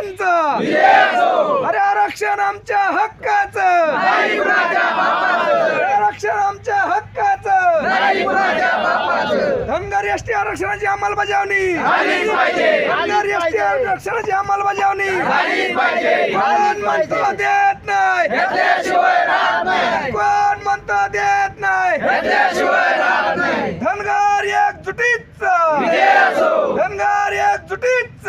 आरक्षणाचं अरे आरक्षण आमच्या हक्काचं. आरक्षण आमच्या हक्काचं. धनगर एसटी आरक्षणाची अंमलबजावणी. धनगर एसटी आरक्षणाची अंमलबजावणी. कोण म्हणतो देत नाही. कोण म्हणतो देत नाही. धनगर एकजुटीच. धनगर एकजुटीच.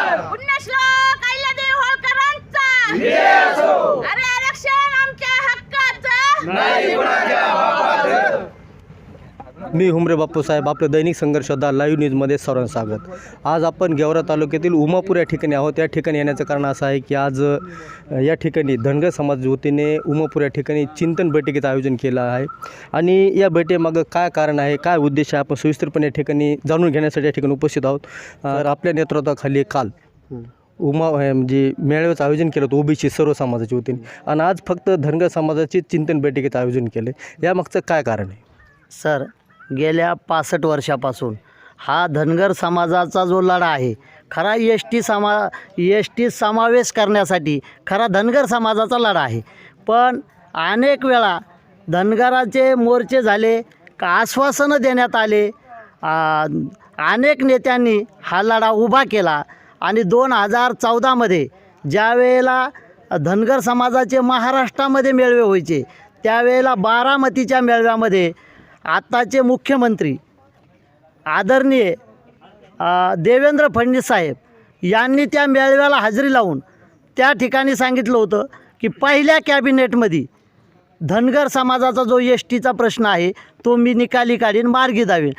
पुण्यश्लोक अहिल्यादेवी होळकरांचा अरे आरक्षण आमच्या हक्काचं मी हुमरे बापूसाहेब आपलं दैनिक संघर्ष योद्धा लाईव्ह न्यूजमध्ये सर्वांचं स्वागत. आज आपण गेवरा तालुक्यातील उमापूर या ठिकाणी आहोत. या ठिकाणी येण्याचं कारण असं आहे की आज या ठिकाणी धनगर समाज वतीने उमापूर या ठिकाणी चिंतन बैठकीचं आयोजन केलं आहे. आणि या बैठकीमागं काय कारण आहे काय उद्देश आहे आपण सविस्तरपणे या ठिकाणी जाणून घेण्यासाठी या ठिकाणी उपस्थित आहोत. अ, आपल्या नेतृत्वाखाली काल उमा म्हणजे मेळाव्याचं आयोजन केलं होतं ओबीसी सर्व समाजाच्या वतीने. आणि आज फक्त धनगर समाजाचे चिंतन बैठकीचं आयोजन केलं यामागचं काय कारण आहे? सर गेल्या पासष्ट वर्षापासून. हा धनगर समाजाचा जो लढा आहे खरा एस टी समा एस टी समावेश करण्यासाठी खरा धनगर समाजाचा लढा आहे. पण अनेक वेळा धनगराचे मोर्चे झाले का आश्वासनं देण्यात आले अनेक नेत्यांनी हा लढा उभा केला. आणि दोन हजार चौदामध्ये ज्या वेळेला धनगर समाजाचे महाराष्ट्रामध्ये मेळवे व्हायचे त्यावेळेला बारामतीच्या मेळव्यामध्ये आत्ताचे मुख्यमंत्री आदरणीय देवेंद्र फडणवीस साहेब यांनी त्या मेळाव्याला हजेरी लावून त्या ठिकाणी सांगितलं होतं की पहिल्या कॅबिनेटमध्ये धनगर समाजाचा जो एस टीचा प्रश्न आहे तो मी निकाली काढीन मार्गी दावीन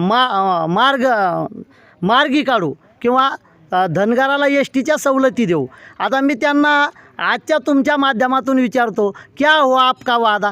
मा मार्ग मार्गी काढू किंवा धनगराला एस टीच्या सवलती देऊ. आता मी त्यांना आजच्या तुमच्या माध्यमातून विचारतो क्या हो आपका वादा?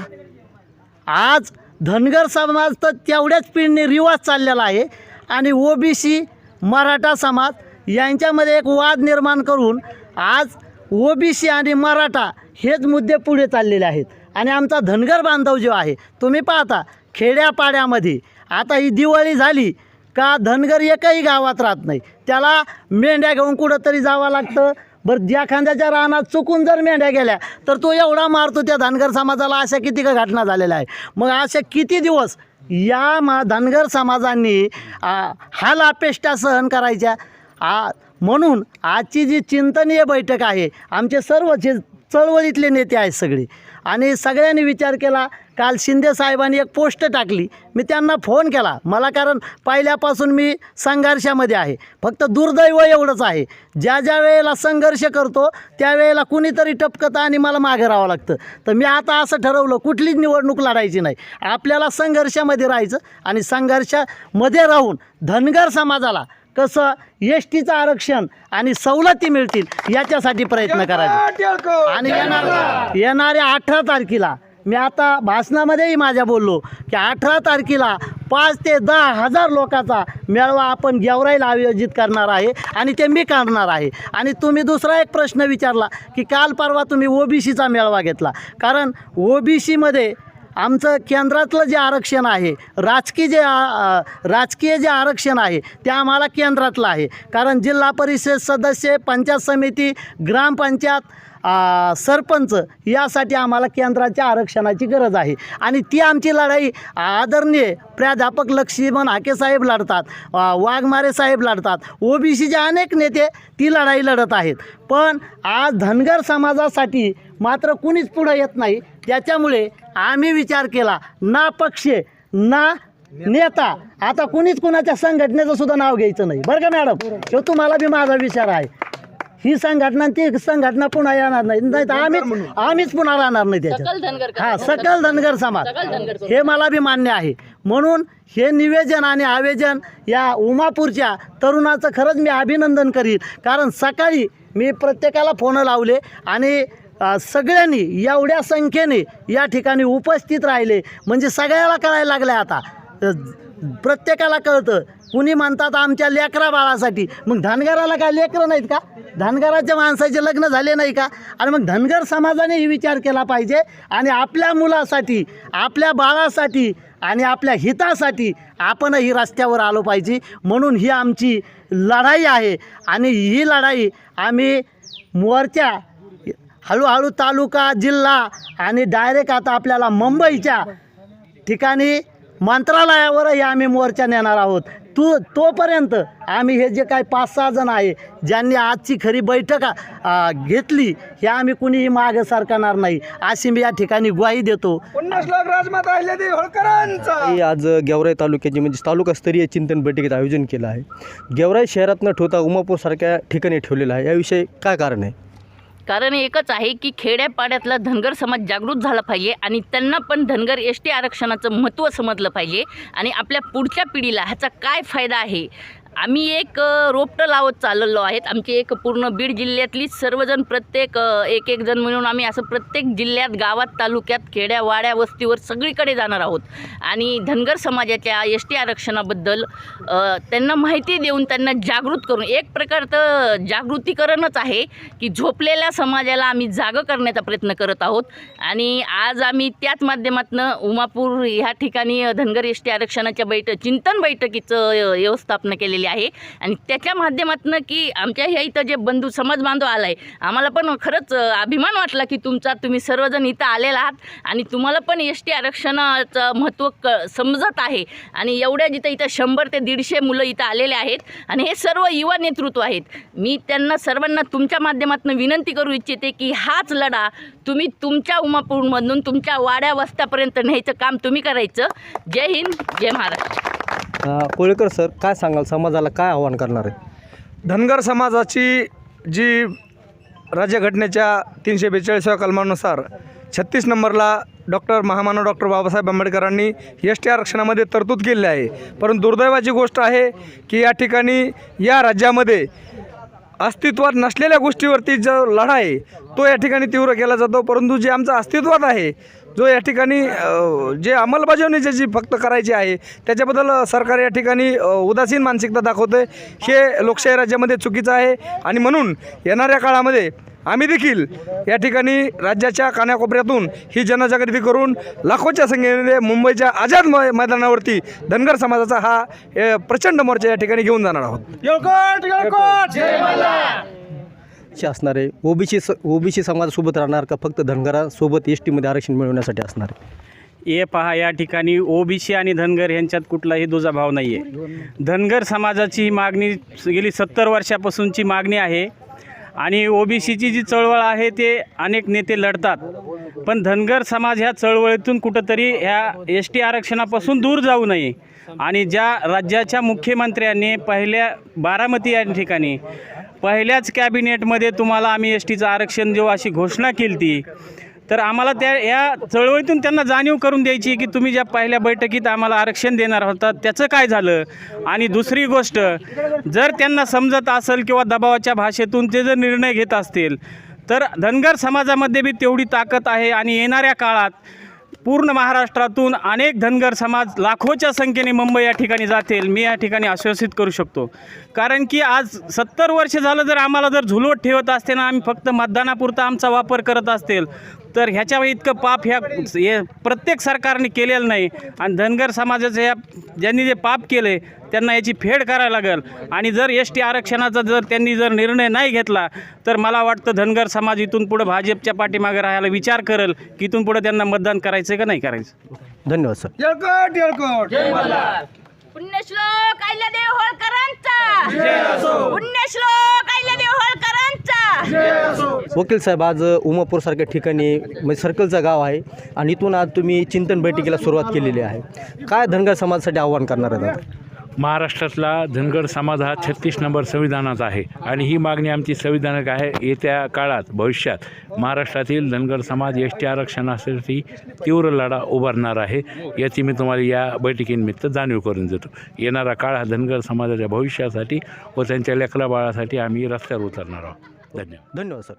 आज धनगर समाज तर तेवढ्याच पिढीने रिवाज चाललेला आहे. आणि ओबीसी मराठा समाज यांच्यामध्ये एक वाद निर्माण करून आज ओबीसी आणि मराठा हेच मुद्दे पुढे चाललेले आहेत. आणि आमचा धनगर बांधव जो आहे तुम्ही पाहता खेड्यापाड्यामध्ये. आता ही दिवाळी झाली का धनगर एकही गावात राहत नाही. त्याला मेंढ्या घेऊन कुठंतरी जावं लागतं. बरं ज्या खांद्याच्या रानात चुकून जर मेंढ्या गेल्या तर तो एवढा मारतो त्या धनगर समाजाला अशा किती का घटना झालेल्या आहे मग अशा किती दिवस या मा धनगर समाजांनी हाल अपेष्टा सहन करायच्या? आ म्हणून आजची जी चिंतनीय बैठक आहे आमचे सर्व जे चळवळीतले नेते आहेत सगळे आणि सगळ्यांनी विचार केला काल शिंदे साहेबांनी एक पोस्ट टाकली. मी त्यांना फोन केला. मला कारण पहिल्यापासून मी संघर्षामध्ये आहे. फक्त दुर्दैव एवढंच आहे. ज्या ज्या वेळेला संघर्ष करतो त्यावेळेला कुणीतरी टपकतं आणि मला मागे राहावं लागतं. तर मी आता असं ठरवलं कुठलीच निवडणूक लढायची नाही. आपल्याला संघर्षामध्ये राहायचं आणि संघर्षामध्ये राहून धनगर समाजाला कसं एस टीचं आरक्षण आणि सवलती मिळतील याच्यासाठी प्रयत्न करायचे. आणि येणार येणाऱ्या अठरा तारखेला मी आता भाषणामध्येही माझ्या बोललो की अठरा तारखेला पाच ते दहा हजार लोकांचा मेळावा आपण गेवराईला आयोजित करणार आहे आणि ते मी करणार आहे. आणि तुम्ही दुसरा एक प्रश्न विचारला की काल परवा तुम्ही ओबीसीचा मेळावा घेतला. कारण ओबीसीमध्ये आमचं केंद्रातलं जे आरक्षण आहे राजकीय जे राजकीय जे आरक्षण आहे ते आम्हाला केंद्रातलं आहे. कारण जिल्हा परिषद सदस्य पंचायत समिती ग्रामपंचायत सरपंच यासाठी आम्हाला केंद्राच्या आरक्षणाची गरज आहे. आणि ती आमची लढाई आदरणीय प्राध्यापक लक्ष्मण हाकेसाहेब लढतात वाघमारे साहेब लढतात ओबीसीचे अनेक नेते ती लढाई लढत आहेत. पण आज धनगर समाजासाठी मात्र कुणीच पुढं येत नाही. त्याच्यामुळे आम्ही विचार केला ना पक्ष ना नेता. आता कुणीच कुणाच्या संघटनेचं सुद्धा नाव घ्यायचं नाही. बरं का मॅडम? तो तुम्हाला बी माझा विचार आहे. ही संघटना ती संघटना पुन्हा येणार नाही. नाही तर आम्हीच आम्हीच पुन्हा राहणार नाही त्याच्यात. हा सकल धनगर समाज. हे मला बी मान्य आहे. म्हणून हे निवेदन आणि आवेदन या उमापूरच्या तरुणाचं खरंच मी अभिनंदन करीन. कारण सकाळी मी प्रत्येकाला फोन लावले आणि अ, सगळ्यांनी एवढ्या संख्येने या ठिकाणी उपस्थित राहिले. म्हणजे सगळ्याला कळायला लागलं आहे आता. अ, प्रत्येकाला कळतं. कुणी म्हणतात आमच्या लेकरा बाळासाठी? मग धनगराला काय लेकरं नाहीत का? धनगराच्या माणसाचे लग्न झाले नाही का? आणि मग धनगर समाजानेही विचार केला पाहिजे. आणि आपल्या मुलासाठी आपल्या बाळासाठी आणि आपल्या हितासाठी आपणही रस्त्यावर आलो पाहिजे. म्हणून ही आमची लढाई आहे. आणि ही लढाई आम्ही मोर्चा हळूहळू तालुका जिल्हा आणि डायरेक्ट आता आपल्याला मुंबईच्या ठिकाणी मंत्रालयावरही आम्ही मोर्चा नेणार आहोत. तू तोपर्यंत आम्ही हे जे काही पाच सहा जण आहे ज्यांनी आजची खरी बैठक घेतली हे आम्ही कुणीही मागं सरकणार नाही. अशी मी या ठिकाणी ग्वाही देतो. पन्नास लाख राजमाता अहिल्यादेवी होळकरांचा. मी आज गेवराई तालुक्याची म्हणजे तालुकास्तरीय चिंतन बैठकीचं आयोजन केलं आहे. गेवराई शहरात न ठेवता उमापूरसारख्या ठिकाणी ठेवलेलं आहे. याविषयी काय कारण आहे? कारण एकच आहे की खेड्यापाड्यातला धनगर समाज जागृत झाला पाहिजे आणि त्यांना पण धनगर एस टी आरक्षणाचं महत्त्व समजलं पाहिजे. आणि आपल्या पुढच्या पिढीला ह्याचा काय फायदा आहे? आम्ही एक रोपटं लावत चाललेलो आहेत. आमची एक पूर्ण बीड जिल्ह्यातली सर्वजण प्रत्येक एक एक जण मिळून आम्ही असं प्रत्येक जिल्ह्यात गावात तालुक्यात खेड्या वाड्या वस्तीवर सगळीकडे जाणार आहोत. आणि धनगर समाजाच्या एस टी आरक्षणाबद्दल त्यांना माहिती देऊन त्यांना जागृत करून एक प्रकारचं जागृतीकरणच आहे की झोपलेल्या समाजाला आम्ही जागं करण्याचा प्रयत्न करत आहोत. आणि आज आम्ही त्याच माध्यमातून उमापूर ह्या ठिकाणी धनगर एस टी आरक्षणाच्या बैठ चिंतन बैठकीचं व्यवस्थापन केलेली आहे. आणि त्याच्या माध्यमातून की आमच्या ह्या इथं जे बंधू समाज बांधव आला आहे आम्हाला पण खरंच अभिमान वाटला की तुमचा तुम्ही सर्वजण इथं आलेला आहात. आणि तुम्हाला पण एस टी आरक्षणाचं महत्त्व क समजत आहे. आणि एवढ्या जिथं इथं शंभर ते दीडशे मुलं इथं आलेले आहेत. आणि हे सर्व युवा नेतृत्व आहेत. मी त्यांना सर्वांना तुमच्या माध्यमातून विनंती करू इच्छिते की हाच लढा तुम्ही तुमच्या उमापूरमधून तुमच्या वाड्या वस्त्यापर्यंत न्यायचं काम तुम्ही करायचं. जय हिंद जय महाराष्ट्र. कोळेकर सर काय सांगाल? समाजाला काय आव्हान करणार आहे? धनगर समाजाची जी राज्यघटनेच्या तीनशे बेचाळीसव्या कलमानुसार छत्तीस नंबरला डॉक्टर महामानव डॉक्टर बाबासाहेब आंबेडकरांनी एस टी आरक्षणामध्ये तरतूद केली आहे. परंतु दुर्दैवाची गोष्ट आहे की या ठिकाणी या राज्यामध्ये अस्तित्वात नसलेल्या गोष्टीवरती जो लढा आहे तो या ठिकाणी तीव्र केला जातो. परंतु जे आमचं अस्तित्वात आहे जो या ठिकाणी जे अंमलबजावणी ज्याची फक्त करायची आहे त्याच्याबद्दल सरकार या ठिकाणी उदासीन मानसिकता दाखवतं हे लोकशाही राज्यामध्ये चुकीचं आहे आणि म्हणून येणाऱ्या काळामध्ये आम्ही देखील या ठिकाणी राज्याच्या कानाकोपऱ्यातून ही जनजागृती करून लाखोच्या संख्येने मुंबईच्या आझाद मै मैदानावरती धनगर समाजाचा हा प्रचंड मोर्चा या ठिकाणी घेऊन जाणार आहोत. असे असणार आहे ओबीसी स ओबीसी समाजासोबत राहणार का फक्त धनगरासोबत एस टीमध्ये आरक्षण मिळवण्यासाठी असणार? आहे हे पहा या ठिकाणी ओबीसी आणि धनगर यांच्यात कुठलाही दुजाभाव नाही आहे धनगर समाजाची ही मागणी गेली सत्तर वर्षापासूनची मागणी आहे आणि ओबीसीची जी चळवळ आहे ते अनेक नेते लढतात. पण धनगर समाज ह्या चळवळीतून कुठंतरी ह्या एस टी आरक्षणापासून दूर जाऊ नये. आणि ज्या राज्याच्या मुख्यमंत्र्यांनी पहिल्या बारामती या ठिकाणी पहिल्याच कॅबिनेटमध्ये तुम्हाला आम्ही एस टीचं आरक्षण जेव्हा अशी घोषणा केली ती तर आम्हाला त्या या चळवळीतून त्यांना जाणीव करून द्यायची की तुम्ही ज्या पहिल्या बैठकीत आम्हाला आरक्षण देणार होता त्याचं काय झालं? आणि दुसरी गोष्ट जर त्यांना समजत असेल किंवा दबावाच्या भाषेतून ते जर निर्णय घेत असतील तर धनगर समाजामध्ये बी तेवढी ताकद आहे आणि येणाऱ्या काळात पूर्ण महाराष्ट्रातून अनेक धनगर समाज लाखोच्या संख्येने मुंबई या ठिकाणी जातील. मी या ठिकाणी आश्वासित करू शकतो. कारण की आज सत्तर वर्ष झालं जर आम्हाला जर झुलवत ठेवत असते ना आम्ही फक्त मतदानापुरता आमचा वापर करत असतील. तर ह्याच्या इतकं पाप ह्या हे प्रत्येक सरकारने केलेलं नाही. आणि धनगर समाजाचं या ज्यांनी जे पाप केले त्यांना याची फेड करायला लागेल. आणि जर एस टी आरक्षणाचा जर त्यांनी जर निर्णय नाही घेतला तर मला वाटतं धनगर समाज इथून पुढं भाजपच्या पाठीमागे राहायला विचार करेल की इथून पुढं त्यांना मतदान करायचं का नाही करायचं? धन्यवाद सर. पुण्यश्लोक अहिल्यादेव होळकरांचा पुण्यश्लोक अहिल्यादेव होळकरांचा वकील साहेब आज उमापूरसारख्या ठिकाणी म्हणजे सर्कलचं गाव आहे आणि इथून आज तुम्ही चिंतन बैठकीला सुरुवात केलेली आहे. काय धनगर समाजासाठी आव्हान करणार आहेत आता महाराष्ट्रातला धनगर समाज हा छत्तीस नंबर संविधानाचा आहे आणि ही मागणी आमची संविधानिक आहे. येत्या काळात भविष्यात महाराष्ट्रातील धनगर समाज एस टी आरक्षणासाठी तीव्र लढा उभारणार आहे. याची मी तुम्हाला या बैठकीनिमित्त जाणीव करून देतो. येणारा काळ हा धनगर समाजाच्या भविष्यासाठी व त्यांच्या लेकरा बाळासाठी आम्ही रस्त्यावर उतरणार आहोत. धन्यवाद. धन्यवाद सर.